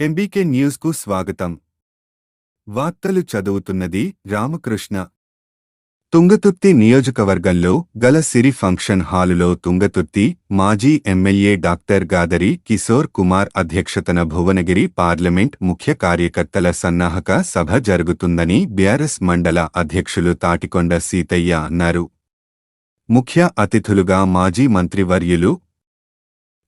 MBK న్యూస్కు స్వాగతం. వార్తలు చదువుతున్నది రామకృష్ణ. తుంగతుర్తి నియోజకవర్గంలో గల సిరి ఫంక్షన్ హాలులో తుంగతుర్తి మాజీ ఎమ్మెల్యే డాక్టర్ గాదరి కిశోర్ కుమార్ అధ్యక్షతన భువనగిరి పార్లమెంట్ ముఖ్య కార్యకర్తల సన్నాహక సభ జరుగుతుందని బీఆర్ఎస్ మండల అధ్యక్షులు తాటికొండ సీతయ్య అన్నారు. ముఖ్య అతిథులుగా మాజీ మంత్రివర్యులు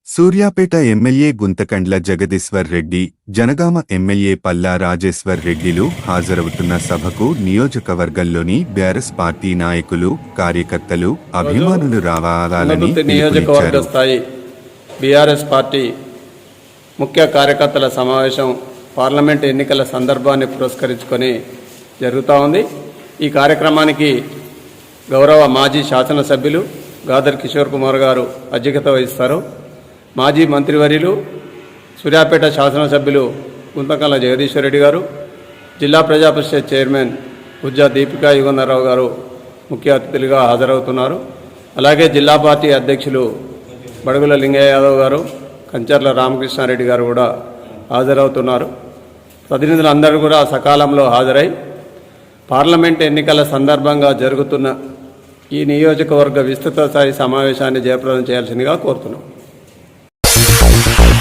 సూర్యాపేట ఎమ్మెల్యే గుంతకండ్ల జగదీశ్వర్ రెడ్డి జనగామ ఎమ్మెల్యే పల్లా రాజేశ్వర్ రెడ్డిలు హాజరవుతున్న సభకు నియోజకవర్గంలోని బీఆర్ఎస్ పార్టీ నాయకులు కార్యకర్తలు అభిమానులు రావాలని నియోజకవర్గ స్థాయి బీఆర్ఎస్ పార్టీ ముఖ్య కార్యకర్తల సమావేశం పార్లమెంట్ ఎన్నికల సందర్భాన్ని పురస్కరించుకొని జరుగుతూ ఉంది. ఈ కార్యక్రమానికి గౌరవ మాజీ శాసనసభ్యులు గాదర్ కిషోర్ కుమార్ గారు అధ్యక్షత వహిస్తారు. మాజీ మంత్రివర్యులు సూర్యాపేట శాసనసభ్యులు గుంతకల్ల జగదీశ్వర్ రెడ్డి గారు జిల్లా ప్రజా పరిషత్ చైర్మన్ ఉజ్జా దీపికా యుగంధరరావు గారు ముఖ్య అతిథులుగా హాజరవుతున్నారు. అలాగే జిల్లా పార్టీ అధ్యక్షులు బడుగుల లింగయ్య యాదవ్ గారు కంచర్ల రామకృష్ణారెడ్డి గారు కూడా హాజరవుతున్నారు. ప్రతినిధులందరూ కూడా సకాలంలో హాజరై పార్లమెంట్ ఎన్నికల సందర్భంగా జరుగుతున్న ఈ నియోజకవర్గ విస్తృత స్థాయి సమావేశాన్ని జయప్రదం చేయాల్సిందిగా కోరుతున్నాం.